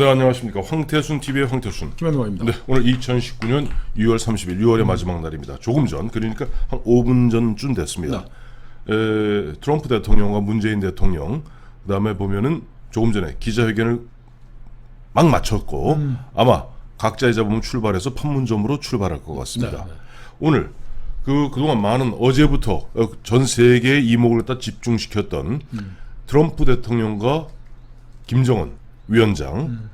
네 안녕하십니까 황태순 TV의 황태순. 김현우입니다. 네 오늘 2019년 6월 30일 6월의 마지막 날입니다. 조금 전 그러니까 한 5분 전쯤 됐습니다. 에, 트럼프 대통령과 문재인 대통령 그다음에 보면은 조금 전에 기자회견을 막 마쳤고 아마 각자의 잡으면 출발해서 판문점으로 출발할 것 같습니다. 네, 네. 오늘 그 그동안 많은 어제부터 어, 전 세계의 이목을 다 집중시켰던 트럼프 대통령과 김정은 위원장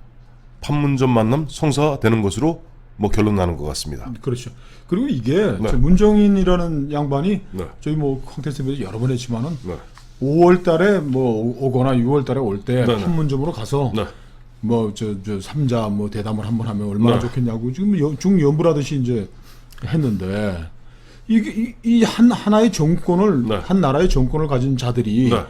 판문점 만남 성사되는 것으로 뭐 결론 나는 것 같습니다. 그렇죠. 그리고 이게 네. 저 문정인이라는 양반이 네. 저희 뭐 콘텐츠에서 여러 번 했지만은 네. 5월 달에 뭐 오- 오거나 6월 달에 올때 네, 네. 판문점으로 가서 네. 뭐저 저 삼자 뭐 대담을 한번 하면 얼마나 네. 좋겠냐고 지금 여- 중연부라듯이 이제 했는데 이게 이한 하나의 정권을 네. 한 나라의 정권을 가진 자들이 네.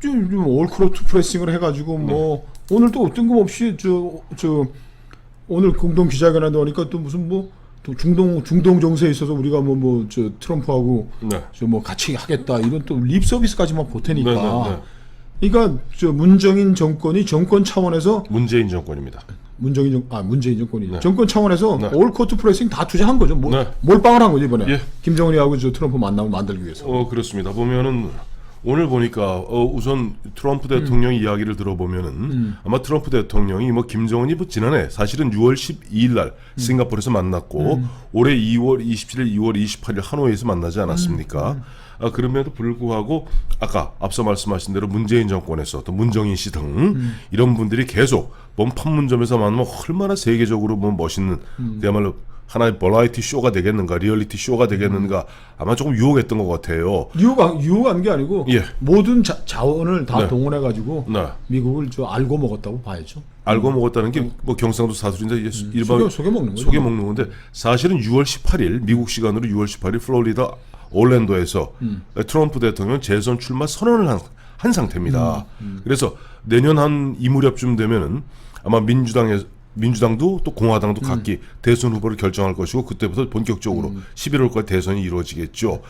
좀, 좀 올크로트 프레싱을 해가지고 뭐 오늘 또 뜬금없이 저 저 오늘 공동 기자회견에 나오니까 또 무슨 뭐 또 중동 중동 정세에 있어서 우리가 뭐 뭐 저 트럼프하고 네. 저뭐 같이 하겠다 이런 또 립 서비스까지만 보태니까 네, 네, 네. 그러니까 저 문정인 정권이 정권 차원에서 문재인 정권입니다. 문정인 정, 아 문재인 정권이 네. 정권 차원에서 네. 올 코트 프레싱 다 투자한 거죠. 뭐, 네. 몰빵을 한 거죠 이번에. 예. 김정은이하고 저 트럼프 만남을 만들기 위해서. 어 그렇습니다. 보면은 오늘 보니까 어, 우선 트럼프 대통령 이야기를 들어보면은 아마 트럼프 대통령이 뭐 김정은이 뭐 지난해 사실은 6월 12일 날 싱가포르에서 만났고 올해 2월 27일, 2월 28일 하노이에서 만나지 않았습니까? 아, 그럼에도 불구하고 아까 앞서 말씀하신 대로 문재인 정권에서 또 문정인 씨등 이런 분들이 계속 뭔 판문점에서 만나면 얼마나 세계적으로 뭐 멋있는 그야말로 하나의 버라이티 쇼가 되겠는가 리얼리티 쇼가 되겠는가 아마 조금 유혹했던 것 같아요. 유혹 유혹한 게 아니고 예. 모든 자, 자원을 다 네. 동원해 가지고 네. 미국을 저 알고 먹었다고 봐야죠. 알고 먹었다는 게 뭐 경상도 사투리인데 이게 일반 속여- 속여 먹는 거죠. 속여 먹는 건데 사실은 6월 18일 미국 시간으로 6월 18일 플로리다 올랜도에서 트럼프 대통령 재선 출마 선언을 한, 한 상태입니다. 그래서 내년 한 이 무렵쯤 되면은 아마 민주당에 민주당도 또 공화당도 각기 대선 후보를 결정할 것이고 그때부터 본격적으로 11월까지 대선이 이루어지겠죠.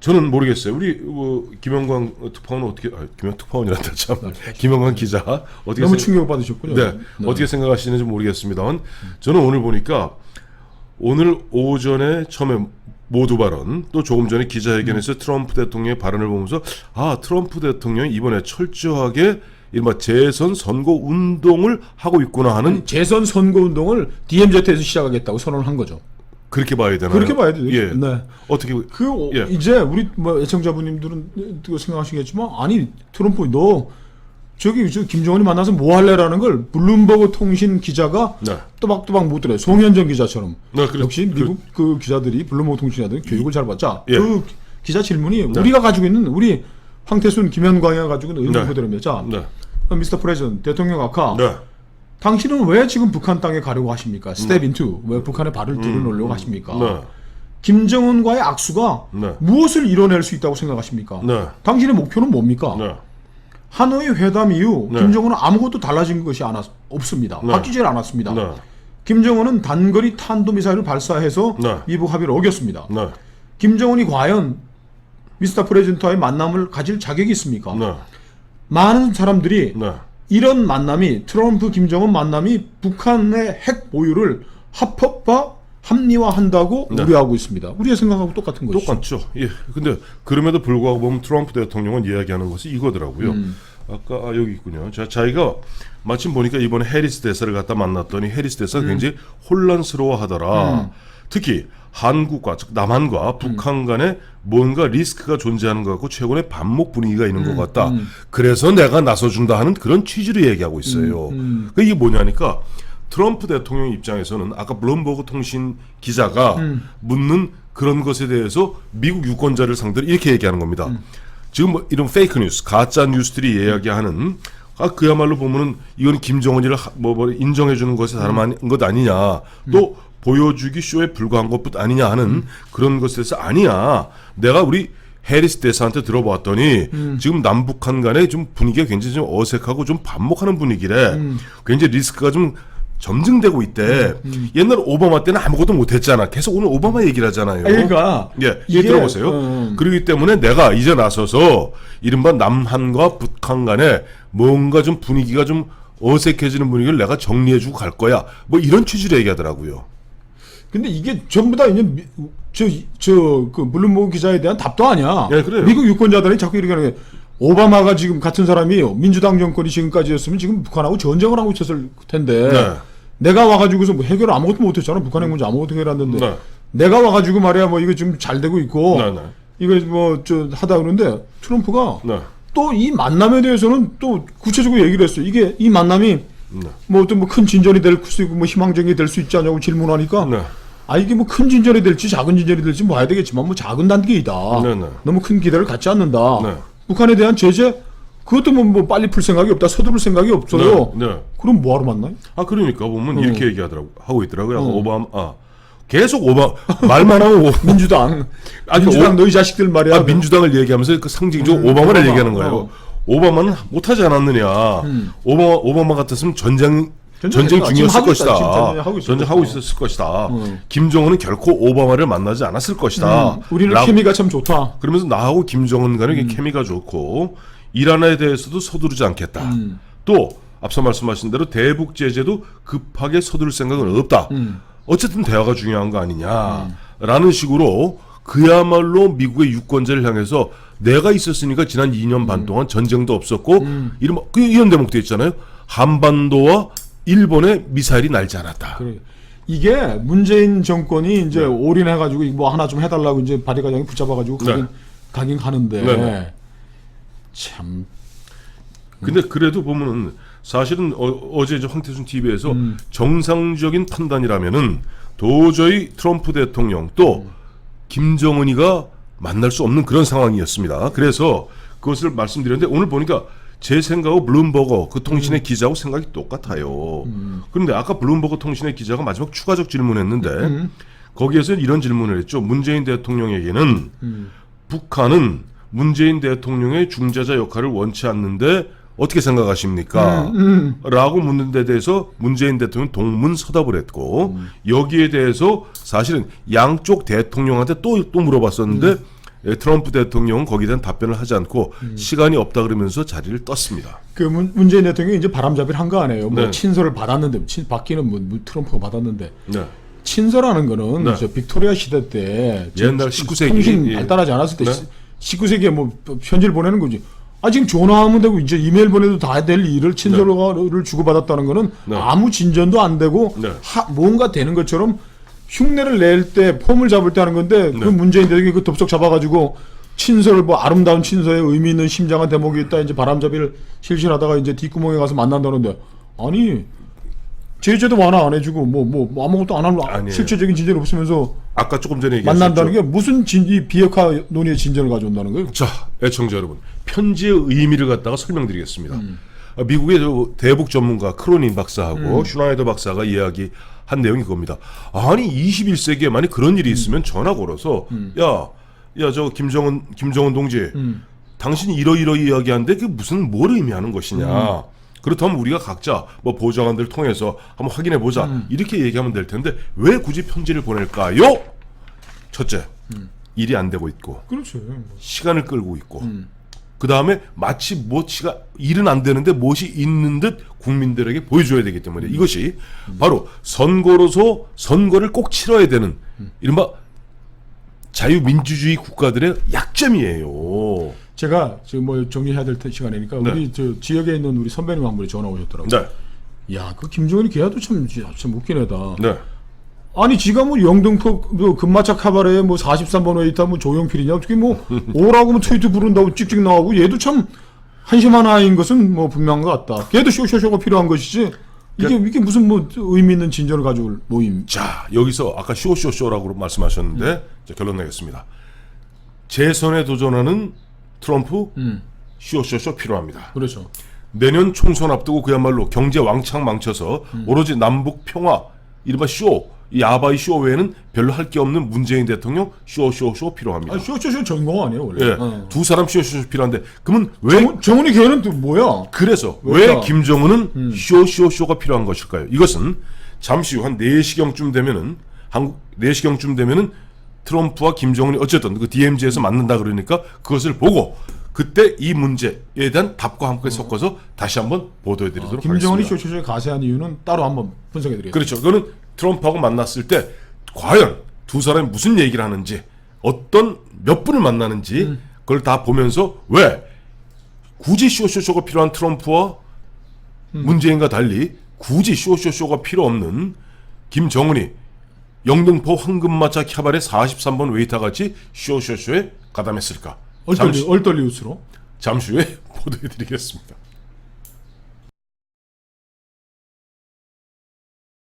저는 모르겠어요. 우리 어, 김영광 특파원은 어떻게 아, 김영 특파원이란다 참 김영광 기자 어떻게 너무 생- 충격 받으셨군요. 네. 어떻게 생각하시는지 모르겠습니다만 저는 오늘 보니까 오늘 오전에 처음에 모두 발언 또 조금 전에 기자회견에서 트럼프 대통령의 발언을 보면서 아 트럼프 대통령이 이번에 철저하게 이른바 재선 선거 운동을 하고 있구나 하는 재선 선거 운동을 DMZ에서 시작하겠다고 선언을 한 거죠. 그렇게 봐야 되나요? 그렇게 봐야 돼요. 예. 네. 어떻게 그 어, 예. 이제 우리 뭐 애청자분님들은 또 생각하시겠지만 아니 트럼프 너 저기 저 김정은이 만나서 뭐 할래라는 걸 블룸버그 통신 기자가 네. 또박또박 묻더래 송현정 기자처럼 네, 그래- 역시 미국 그, 기자들이 블룸버그 통신자들 교육을 잘 받자 예. 그 기자 질문이 우리가 가지고 있는 우리 황태순 김현광이가 가지고 있는 네. 그대로입니다. 자, 네. 어, 미스터 프레전 대통령 아까 네. 당신은 왜 지금 북한 땅에 가려고 하십니까? 스텝 인투 왜 북한에 발을 들여놓으려고 하십니까? 음. 네. 김정은과의 악수가 네. 무엇을 이뤄낼 수 있다고 생각하십니까? 네. 당신의 목표는 뭡니까? 네. 하노이 회담 이후 네. 김정은은 아무것도 달라진 것이 않았, 없습니다. 네. 바뀌질 않았습니다. 네. 김정은은 단거리 탄도미사일을 발사해서 네. 미국 합의를 어겼습니다. 네. 김정은이 과연 미스터 프레젠터와의 만남을 가질 자격이 있습니까? 네. 많은 사람들이 네. 이런 만남이 트럼프 김정은 만남이 북한의 핵 보유를 합법화 합리화한다고 네. 우려하고 있습니다. 우리의 생각하고 똑같은 것이죠. 똑같죠. 예. 근데 그럼에도 불구하고 보면 트럼프 대통령은 이야기하는 것이 이거더라고요. 음. 아까 아, 여기 있군요. 자, 자기가 마침 보니까 이번에 해리스 대사를 갖다 만났더니 해리스 대사 가 음. 굉장히 혼란스러워하더라. 특히 한국과 즉 남한과 음. 북한 간에 뭔가 리스크가 존재하는 것 같고 최근에 반목 분위기가 있는 음. 것 같다. 그래서 내가 나서준다 하는 그런 취지로 얘기하고 있어요. 음. 그 이게 뭐냐니까 트럼프 대통령 입장에서는 아까 블룸버그 통신 기자가 묻는 그런 것에 대해서 미국 유권자를 상대로 이렇게 얘기하는 겁니다. 지금 뭐 이런 페이크 뉴스, 가짜 뉴스들이 이야기하는 아 그야말로 보면은 이건 김정은이를 하- 뭐, 뭐 인정해 주는 것이 다름 아닌 것 아니냐. 또 보여주기 쇼에 불과한 것뿐 아니냐 하는 그런 것에 대해서 아니야. 내가 우리 해리스 대사한테 들어봤더니 지금 남북한 간의 좀 분위기가 굉장히 좀 어색하고 좀 반목하는 분위기래. 굉장히 리스크가 좀 점증되고 있대. 옛날 오바마 때는 아무것도 못했잖아. 계속 오늘 오바마 얘기를 하잖아요. 그러니까 예, 이게, 들어보세요. 음. 그렇기 때문에 내가 이제 나서서 이른바 남한과 북한 간에 뭔가 좀 분위기가 좀 어색해지는 분위기를 내가 정리해주고 갈 거야. 뭐 이런 취지로 얘기하더라고요. 근데 이게 전부 다 이제 미- 저, 저, 그, 블룸버그 기자에 대한 답도 아니야. 예, 그래요. 미국 유권자들이 자꾸 이렇게 하는 게, 오바마가 지금 같은 사람이 민주당 정권이 지금까지였으면 지금 북한하고 전쟁을 하고 있었을 텐데, 네. 내가 와가지고서 뭐 해결 아무것도 못했잖아. 북한의 문제 아무것도 해결 안 됐는데, 네. 내가 와가지고 말이야, 뭐 이거 지금 잘 되고 있고, 네, 네. 이거 뭐, 저, 하다 그러는데, 트럼프가 네. 또이 만남에 대해서는 또 구체적으로 얘기를 했어요. 이게 이 만남이 네. 뭐 어떤 뭐 큰 진전이 될 수 있고 뭐 희망적이 될 수 있지 않냐고 질문하니까 네. 아 이게 뭐 큰 진전이 될지 작은 진전이 될지 봐야 되겠지만 뭐 작은 단계이다. 네, 네. 너무 큰 기대를 갖지 않는다. 네. 북한에 대한 제재 그것도 뭐, 뭐 빨리 풀 생각이 없다. 서두를 생각이 없어요. 네. 네. 그럼 뭐하러 만나요? 아 그러니까 보면 이렇게 얘기하더라고 하고 있더라고요. 어. 오바마 아 계속 오바 말만 하고 오- 민주당, 아니, 민주당 오- 너희 자식들 말이야. 아, 민주당을 얘기하면서 그 상징적으로 음, 오바마를 오바마. 얘기하는 거예요. 어. 오바마는 못하지 않았느냐. 오바마 오바마 같았으면 전쟁 전쟁. 중이었을. 것이다. 전쟁하고 전쟁하고. 있었을 것이다. 음. 김정은은 결코 오바마를 만나지 않았을 것이다. 음, 우리는 라고- 케미가 참 좋다. 그러면서 나하고 김정은 간의 음. 케미가 좋고 이란에 대해서도 서두르지 않겠다. 음. 또 앞서 말씀하신 대로 대북 제재도 급하게 서두를 생각은 없다. 음. 어쨌든 대화가 중요한 거 아니냐라는 식으로 그야말로 미국의 유권자를 향해서 내가 있었으니까 지난 2년 반 동안 전쟁도 없었고 이런 그 이런 대목도 있잖아요. 한반도와 일본의 미사일이 날지 않았다. 그래. 이게 문재인 정권이 이제 올인해가지고 뭐 하나 좀 해달라고 이제 과정에 붙잡아가지고 네. 가긴, 가긴 하는데 네, 네. 참 근데 그래도 보면은 사실은 어, 제 황태순 TV에서 정상적인 판단이라면은 도저히 트럼프 대통령 또 김정은이가 만날 수 없는 그런 상황이었습니다. 그래서 그것을 말씀드렸는데 오늘 보니까 제 생각하고 블룸버거 그 통신의 기자하고 생각이 똑같아요. 그런데 아까 블룸버거 통신의 기자가 마지막 추가적 질문했는데 거기에서 이런 질문을 했죠. 문재인 대통령에게는 북한은 문재인 대통령의 중재자 역할을 원치 않는데 어떻게 생각하십니까? 라고 묻는 데 대해서 문재인 대통령 동문서답을 했고 여기에 대해서 사실은 양쪽 대통령한테 또, 또 물어봤었는데 예, 트럼프 대통령은 거기에 대한 답변을 하지 않고 시간이 없다 그러면서 자리를 떴습니다. 그 문, 문재인 대통령이 이제 바람잡이를 한 거 아니에요. 뭐 네. 친서를 받았는데 친, 받기는 뭐, 뭐 트럼프가 받았는데 네. 친서라는 거는 네. 저 빅토리아 시대 때 옛날 저 19세기, 통신 예. 발달하지 않았을 때 네. 19세기에 뭐 편지를 보내는 거지. 아 지금 전화하면 되고 이제 이메일 보내도 다 될 일을 친서를 주고받았다는 거는 네. 아무 진전도 안 되고 네. 하, 뭔가 되는 것처럼 흉내를 낼 때 폼을 잡을 때 하는 건데 그 네. 문재인 대통령이 그 덥석 잡아가지고 친서를 뭐 아름다운 친서에 의미 있는 심장한 대목이 있다 이제 바람잡이를 실실하다가 이제 뒷구멍에 가서 만난다는데 아니 제재도 완화 안 해주고 뭐 뭐 아무것도 안 하는 아니에요. 실질적인 진전이 없으면서 아까 조금 전에 얘기했죠. 만난다는 게 무슨 진, 이 비핵화 논의의 진전을 가져온다는 거예요? 자, 애청자 여러분. 편지의 의미를 갖다가 설명드리겠습니다. 음. 아, 미국의 저 대북 전문가 크로닌 음. 박사하고 슈나이더 박사가 이야기 한 내용이 그겁니다. 아니 21세기에 만약 그런 음. 일이 있으면 전화 걸어서 야, 야 저 김정은 김정은 동지, 음. 당신이 이러이러 이야기하는데 그게 무슨 뭘 의미하는 것이냐. 음. 그렇다면 우리가 각자 뭐 보좌관들 통해서 한번 확인해 보자. 음. 이렇게 얘기하면 될 텐데 왜 굳이 편지를 보낼까요? 첫째, 음. 일이 안 되고 있고 그렇죠. 시간을 끌고 있고 음. 그 다음에 마치 무엇이가 일은 안 되는데 무엇이 있는 듯 국민들에게 보여줘야 되기 때문에 이것이 바로 선거로서 선거를 꼭 치러야 되는 이른바 자유민주주의 국가들의 약점이에요. 제가 지금 뭐 정리해야 될 때- 시간이니까 네. 우리 저 지역에 있는 우리 선배님 한 분이 전화 오셨더라고요. 네, 야, 그 김정은이 걔도 참, 참 웃긴 애다. 네, 아니, 지가 뭐 영등포 그 금마차 카바레에 뭐 43번 웨이터 뭐 조용필이냐 어떻게 뭐 오라고 뭐 트위트 부른다고 찍찍 나오고 얘도 참 한심한 아이인 것은 뭐 분명한 것 같다. 걔도 쇼쇼쇼가 필요한 것이지. 이게 이게 무슨 뭐 의미 있는 진전을 가져올 모임. 자 여기서 아까 쇼쇼쇼라고 말씀하셨는데 자, 결론 내겠습니다. 재선에 도전하는 트럼프 음. 쇼쇼쇼 필요합니다. 그렇죠. 내년 총선 앞두고 그야말로 경제 왕창 망쳐서 음. 오로지 남북 평화 이른바 쇼, 이 아바이 쇼 외에는 별로 할 게 없는 문재인 대통령 쇼쇼쇼 필요합니다. 아, 쇼쇼쇼 전공 아니에요 원래. 예, 어. 두 사람 쇼쇼쇼 필요한데 그러면 왜 정, 정은이 걔는 또 뭐야? 그래서 왜일까? 왜 김정은은 음. 쇼쇼쇼가 필요한 것일까요? 이것은 잠시 후 한 4시경쯤 되면은 한국 4시경쯤 되면은 트럼프와 김정은이 어쨌든 그 DMZ에서 만난다 그러니까 그것을 보고 그때 이 문제에 대한 답과 함께 섞어서 다시 한번 보도해 드리도록 김정은이 하겠습니다. 쇼쇼쇼에 가세한 이유는 따로 한번 분석해 드리겠습니다. 그렇죠. 그거는 트럼프하고 만났을 때 과연 두 사람이 무슨 얘기를 하는지 어떤 몇 분을 만나는지 음. 그걸 다 보면서 왜 굳이 쇼쇼쇼가 필요한 트럼프와 음. 문재인과 달리 굳이 쇼쇼쇼가 필요 없는 김정은이 영등포 황금마차 캬바레 43번 웨이터 같이 쇼쇼쇼에 가담했을까? 얼떨리 잠시, 얼떨리 뉴스로. 잠시 후에 보도해드리겠습니다.